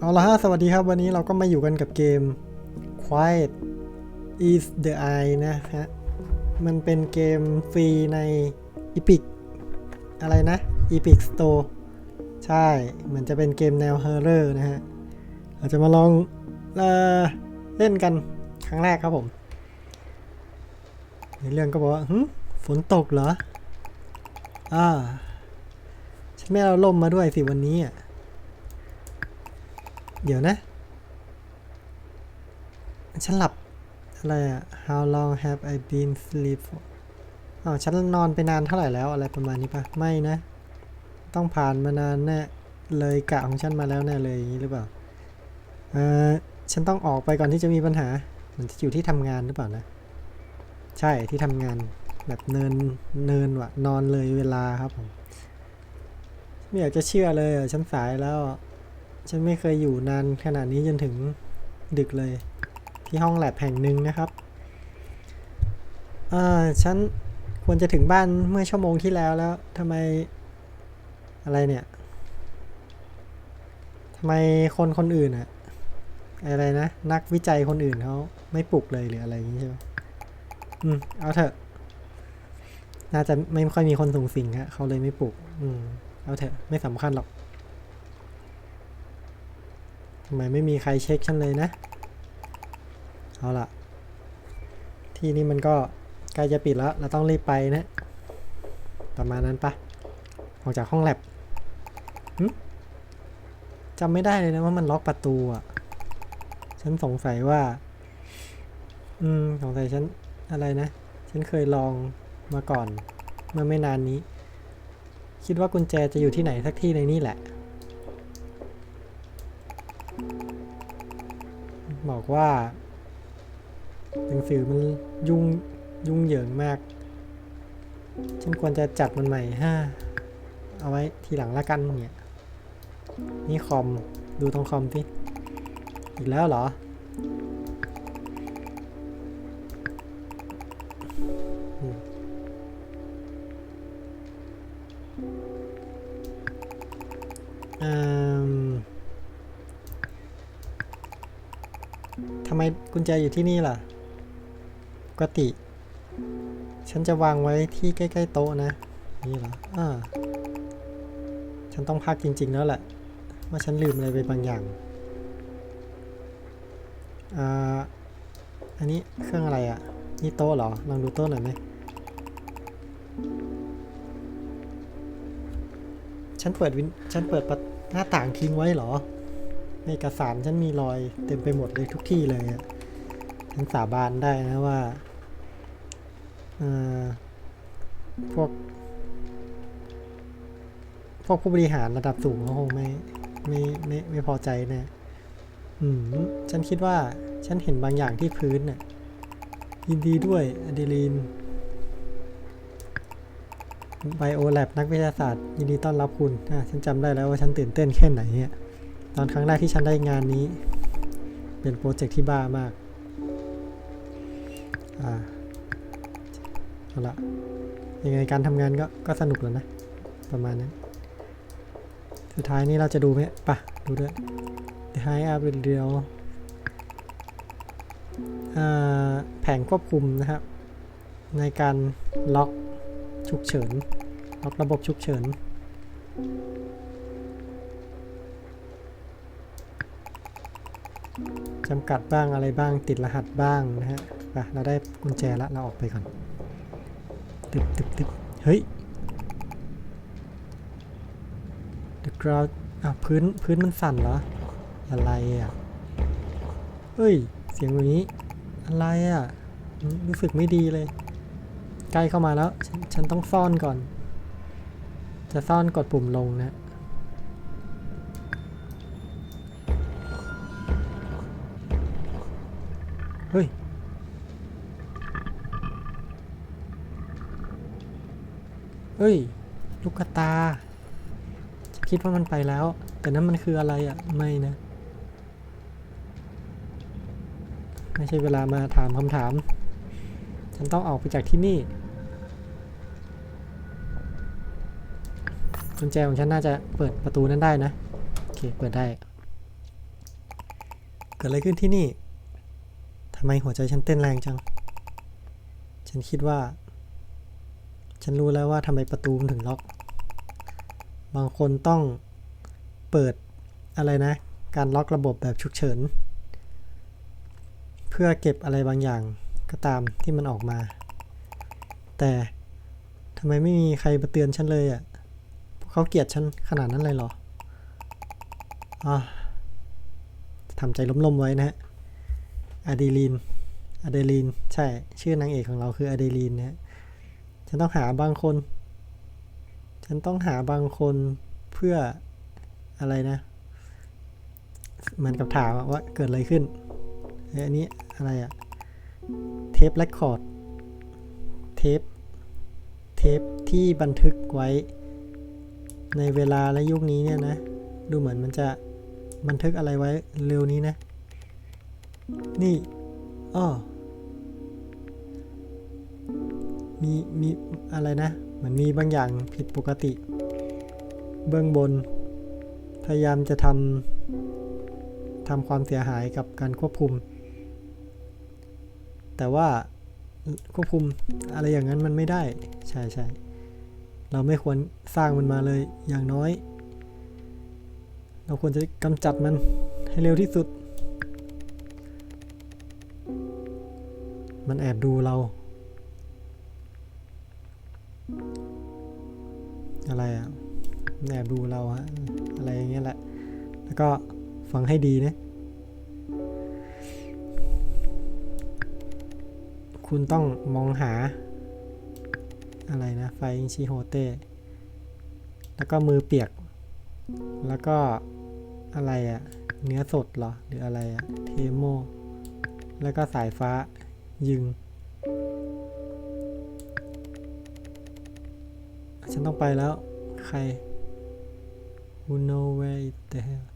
เอาละฮะ สวัสดีครับ วันนี้เราก็มาอยู่กันกับเกม Quiet is the Eye นะฮะ มันเป็นเกมฟรีใน Epic อะไรนะ Epic Store ใช่ เหมันจะเป็นเกมแนว Horror นะฮะ เราจะมาลองเอเล่นกันครั้งแรกครับผม ในเรื่องก็บอกว่าหึฝนตกเหรอ อ่า ฉันไม่เอาล่มมาด้วยสิวันนี้อะ เดี๋ยวนะ ฉันหลับ อะไรอะ How long have I been sleep for อ๋อฉันนอนไปนานเท่าไหร่แล้วอะไรประมาณนี้ปะไม่นะ ต้องผ่านมานานแน่เลยกะของฉันมาแล้วแน่เลยอย่างนี้หรือเปล่าเออฉันต้องออกไปก่อนที่จะมีปัญหา มันจะอยู่ที่ทำงานหรือเปล่านะ ใช่ที่ทำงานแบบเนินเนินวะนอนเลยเวลาครับผมไม่อยากจะเชื่อเลยฉันสายแล้ว ฉันไม่เคยอยู่นานขนาดนี้จนถึงดึกเลย ที่ห้องแลบแห่งหนึ่งนะครับเออฉันควรจะถึงบ้านเมื่อชั่วโมงที่แล้วแล้วทำไมอะไรเนี่ยทำไมคนคนอื่นอะอะไรนะนักวิจัยคนอื่นเขาไม่ปลุกเลยหรืออะไรอย่างนี้ใช่ไหมอืมเอาเถอะ น่าจะไม่ค่อยมีคนสูงสิงฮะเขาเลยไม่ปลุก อืมเอาเถอะไม่สำคัญหรอก ทำไมไม่มีใครเช็คฉันเลยนะ เอาล่ะ ที่นี่มันก็ใกล้จะปิดแล้ว เราต้องรีบไปนะ ประมาณนั้นปะออกจากห้องแลบจำไม่ได้เลยนะว่ามันล็อกประตูอะ ฉันสงสัยว่า อืม สงสัยฉันอะไรนะ ฉันเคยลองมาก่อน เมื่อไม่นานนี้ คิดว่ากุญแจจะอยู่ที่ไหนสักที่ในนี่แหละ บอกว่า หนังสือมันยุ่งยุ่งเหยิงมาก ฉันควรจะจัดมันใหม่ฮ่าเอาไว้ทีหลังละกันเนี่ย นี่คอม ดูตรงคอมสิอีกแล้วเหรอ ทำไมกุญแจอยู่ที่นี่ล่ะปกติ ฉันจะวางไว้ที่ใกล้ ๆ โต๊ะนะ นี่เหรออ่าฉันต้องพักจริง ๆ แล้วแหละ ว่าฉันลืมอะไรไปบางอย่างอ่าอันนี้เครื่องอะไรอะ่ะ นี่โต๊ะเหรอ ลองดูโต๊ะหน่อยไหม ฉันเปิดวิน ฉันเปิดปหน้าต่างทิ้งไว้เหรอ เอกสารฉันมีรอยเต็มไปหมดเลยทุกที่เลยอะฉันสาบานได้นะว่าพวก พวกผู้บริหารระดับสูงเขาคงไม่ไม่ไม่ไม่พอใจนะอืม ฉันคิดว่าฉันเห็นบางอย่างที่พื้นน่ะ ยินดีด้วยอเดลีนไบโอแลบนักวิทยาศาสตร์ ยินดีต้อนรับคุณอะฉันจำได้แล้วว่าฉันตื่นเต้นแค่ไหนเนี่ย ตอนครั้งแรกที่ฉันได้งานนี้ เป็นโปรเจกต์ที่บ้ามาก อ่าเอาละยังไงการทำงานก็ก็สนุกแล้วนะ ประมาณนั้น สุดท้ายนี้เราจะดูไหมปะดูด้วย The High Up เดียวแผงควบคุมนะครับ ในการล็อกฉุกเฉิน ล็อกระบบฉุกเฉิน จำกัดบ้างอะไรบ้างติดรหัสบ้างนะฮะไปเราได้กุญแจแล้วเราออกไปก่อนตึบตึบตึบเฮ้ย The ground อะพื้นพื้นมันสั่นเหรอ อะไรอะเฮ้ย เสียงอย่างนี้ อะไรอะ รู้สึกไม่ดีเลย ใกล้เข้ามาแล้วฉนฉันต้องซ่อนก่อน จะซ่อนกดปุ่มลงนะ เฮ้ย เฮ้ย ลูกตา คิดว่ามันไปแล้ว แต่นั้นมันคืออะไรอะ่ะ ไม่นะ ไม่ใช่เวลามาถามคำถาม ฉันต้องออกไปจากที่นี่กุญแจของฉันน่าจะเปิดประตูนั้นได้นะ โอเค เปิดได้ เกิดอะไรขึ้นที่นี่ ทำไมหัวใจฉันเต้นแรงจัง ฉันคิดว่า ฉันรู้แล้วว่าทำไมประตูมันถึงล็อก บางคนต้องเปิดอะไรนะ การล็อกระบบแบบฉุกเฉิน เพื่อเก็บอะไรบางอย่างก็ตามที่มันออกมา แต่ทำไมไม่มีใครมาเตือนฉันเลยอะ่ะพวกเขาเกลียดฉันขนาดนั้นเลยเหรออ่าทำใจล้มๆไว้นะฮะ อะดีลีนอะเดลีนใช่ ชื่อนางเอกของเราคืออะเดลีนนะฉันต้องหาบางคน ฉันต้องหาบางคนเพื่ออะไรนะเหมือนกับถามว่าเกิดอะไรขึ้นเอ้ยอันนี้อะไรอะเทปเรคคอร์ด เทป เทปที่บันทึกไว้ ในเวลาและยุคนี้เนี่ยนะ ดูเหมือนมันจะบันทึกอะไรไว้เร็วนี้นะ นี่อ้อมีมีอะไรนะ เหมือนมีบางอย่างผิดปกติ เบื้องบน พยายามจะทำทำความเสียหายกับการควบคุม แต่ว่าควบคุมอะไรอย่างนั้นมันไม่ได้ ใช่ใช่เราไม่ควรสร้างมันมาเลยอย่างน้อย เราควรจะกำจัดมันให้เร็วที่สุด มันแอบดูเรา อะไรอะมันแอบดูเราฮะอะไรอย่างเงี้ยแหละ แล้วก็ฟังให้ดีนะ คุณต้องมองหา อะไรนะไฟอิงชิโฮเต้แล้วก็มือเปียก แล้วก็อะไรอะเนื้อสดเหรอ หรืออะไรอะ เทโม แล้วก็สายฟ้า ยึง ฉันต้องไปแล้ว ใคร Who know where it the hell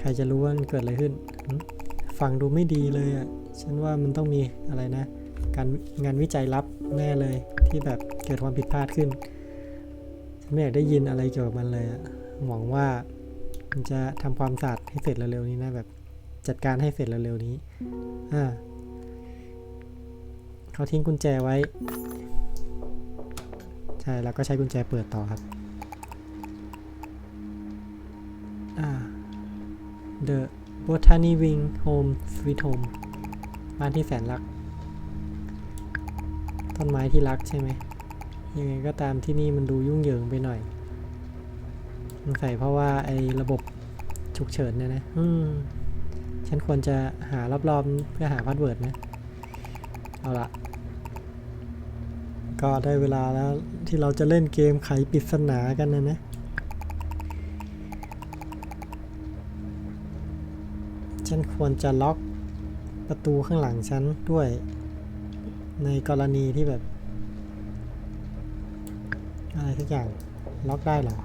ใครจะรู้ว่ามันเกิดอะไรขึ้น ฟังดูไม่ดีเลยอะ ฉันว่ามันต้องมีอะไรนะ การงานวิจัยลับแน่เลยที่แบบเกิดความผิดพลาดขึ้น ฉันไม่อยากได้ยินอะไรเกี่ยวกับมันเลยอะ หวังว่ามันจะทำความสะอาดให้เสร็จเร็วๆนี้นะแบบจัดการให้เสร็จเร็วๆนี้ อ่า เขาทิ้งกุญแจไว้ ใช่แล้วก็ใช้กุญแจเปิดต่อครับอ่า The Botany Wing Home Sweet Home บ้านที่แสนรัก ต้นไม้ที่รักใช่ไหม ยังไงก็ตามที่นี่มันดูยุ่งเหยิงไปหน่อยสงสัยเพราะว่าไอ้ระบบฉุกเฉินเนี่ยนะ อืม ฉันควรจะหารอบๆเพื่อหาพาสเวิร์ดนะ เอาละ ก็ได้เวลาแล้วที่เราจะเล่นเกมไขปริศนากันนะนะฉันควรจะล็อกประตูข้างหลังฉันด้วย ในกรณีที่แบบ อะไรทุกอย่างล็อกได้หรอ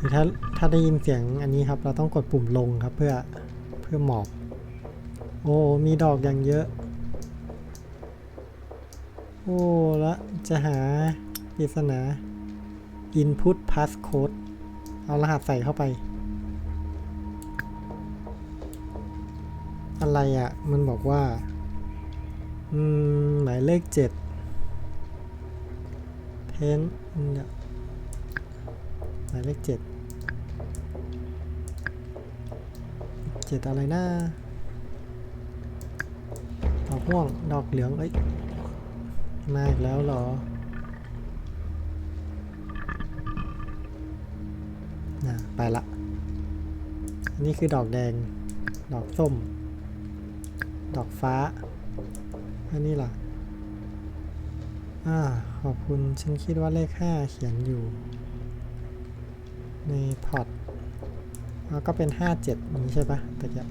รือถ้าถ้าได้ยินเสียงอันนี้ครับ เราต้องกดปุ่มลงครับเพื่อเพื่อหมอบ โอ้ มีดอกอย่างเยอะ โอ้ แล้วจะหาปริศนา input passcode เอารหัสใส่เข้าไป อะไรอะ่ะ มันบอกว่า อืม หมายเลขเจ็ดเพนเนี่ยหมายเลขเจ็ด เจ็ดอะไรนะดอกม่วง ดอกเหลือง เอ้ย มาอีกแล้วเหรอ น่ะ ไปละนนี้คือดอกแดง ดอกส้ม ดอกฟ้า อันนี้ล่ะ อ่า ขอบคุณ ฉันคิดว่าเลขห้าเขียนอยู่ ในพอร์ต แล้วก็เป็นห้าเจ็ดนี้ใช่ปะแต่จะ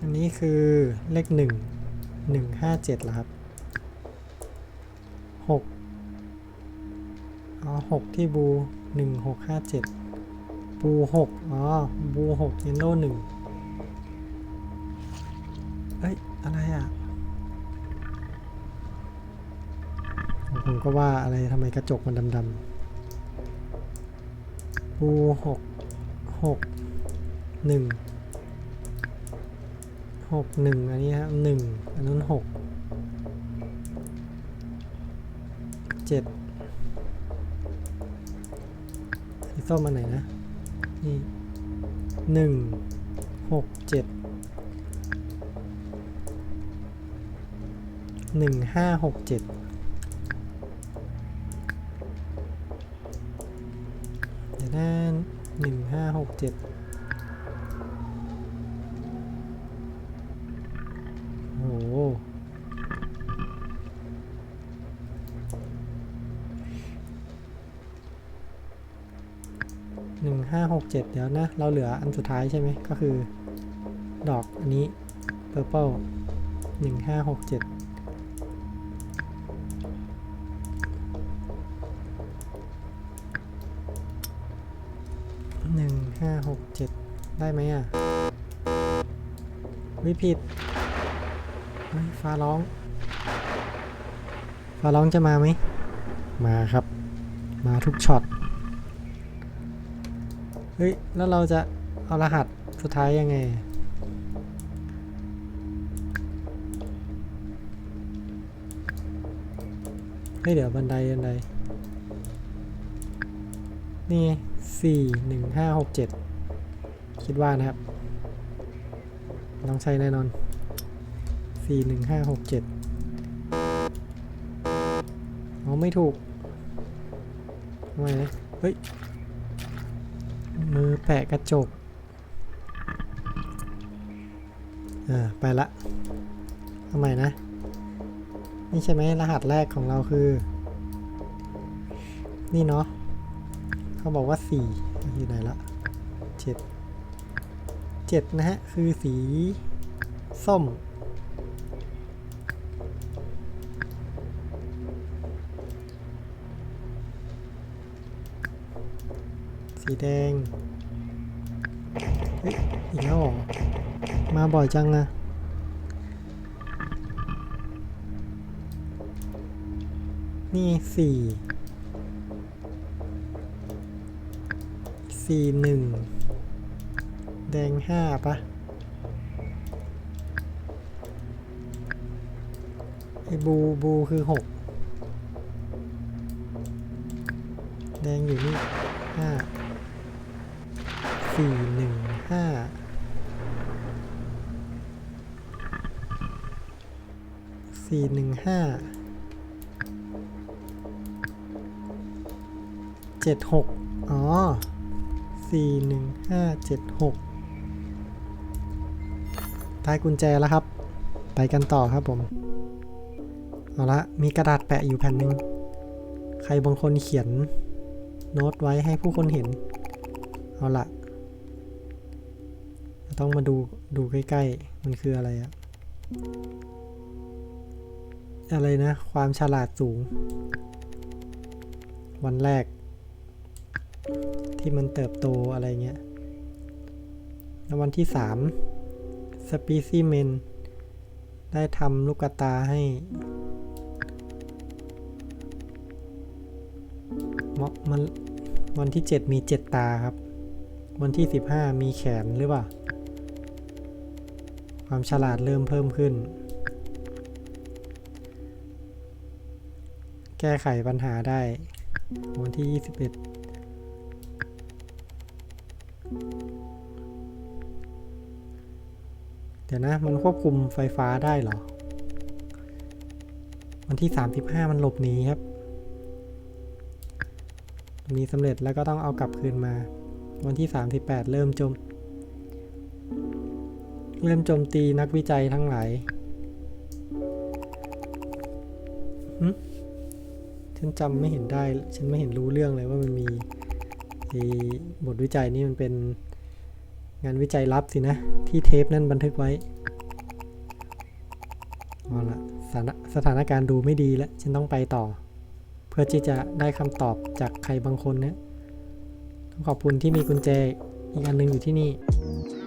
อันนี้คือเลขหนึ่งหนึ่งห้าเจ็ดหรอครับหกอ๋อหกที่บูหนึ่งหกห้าเจ็ดบูหกอ๋อ บูหกเยนโล่หนึ่งเอ้ย อะไรอะผมก็ว่าอะไรทำไมกระจกมันดำ ปูหกหกหนึ่งหกหนึ่งอันนี้ครับหนึ่งอันนั้นหกเจ็ดสีส้มอันไหนนะ นี่หนึ่งหกเจ็ดหนึ่งห้าหกเจ็ด เจ็ดโอ้โหหนึ่งห้าหกเจ็ดเดี๋ยวนะ เราเหลืออันสุดท้ายใช่ไหมก็คือ ดอกอันนี้ purple หนึ่งห้าหกเจ็ด ได้ไหมอะวิผิดฟ้าร้อง ฟ้าร้องจะมาไหม มาครับ มาทุกช็อต เฮ้ย แล้วเราจะเอารหัสสุดท้ายยังไง เฮ้ย เดี๋ยวบันไดบันได นี่สี่หนึ่งห้าหกเจ็ด คิดว่านะครับต้องใช้แน่นอนสี่หนึ่งห้าหกเจ็ดอ๋อไม่ถูกทำไมนะเฮ้ย มือแปะกระจกอ่าไปละทำไมนะ นี่ใช่ไหมรหัสแรกของเราคือ นี่เนาะ เขาบอกว่าสี่อยู่ไหนละ 7 นะฮะ คือสีส้ม สีแดงอีกแล้วมาบ่อยจังนะนี่สี่สี่หนึ่ง ดงห้าปะไอบูบูคือหกแดงอยู่นี่ห้าสี่หนึ่งห้าสี่หนึ่งห้าเจ็ดหกอ๋อสี่หนึ่งห้าเจ็ดหก ได้กุญแจแล้วครับ ไปกันต่อครับผม เอาละมีกระดาษแปะอยู่แผ่นหนึ่งใครบางคนเขียนโน้ตไว้ให้ผู้คนเห็น เอาละต้องมาดูดูใกล้ๆ มันคืออะไรอะอะไรนะ ความฉลาดสูง วันแรก ที่มันเติบโตอะไรเงี้ยแล้ววันที่สาม สปีซิเมนได้ทำลูกตาให้มันวันที่เจ็ดมีเจ็ดตาครับ วันที่สิบห้ามีแขนหรือเปล่า ความฉลาดเริ่มเพิ่มขึ้น แก้ไขปัญหาได้ วันที่ยี่สิบเอ็ด เดี๋ยวนะ มันควบคุมไฟฟ้าได้เหรอ วันที่ 35 มันหลบหนีครับ มีสำเร็จแล้วก็ต้องเอากลับคืนมา วันที่ 38 เริ่มจม เริ่มโจมตีนักวิจัยทั้งหลายฉันจำไม่เห็นได้ ฉันไม่เห็นรู้เรื่องเลยว่ามันมีบทวิจัยนี่มันเป็น งานวิจัยลับสินะ ที่เทปนั่นบันทึกไว้เอาละสถานสถานการณ์ดูไม่ดีแล้ว ฉันต้องไปต่อ เพื่อที่จะได้คำตอบจากใครบางคนนะต้องขอบคุณที่มีกุญแจอีกอันหนึงอยู่ที่นี่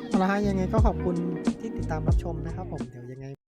เอาละฮะยังไงก็ขอบคุณที่ติดตามรับชมนะครับผมเดี๋ยว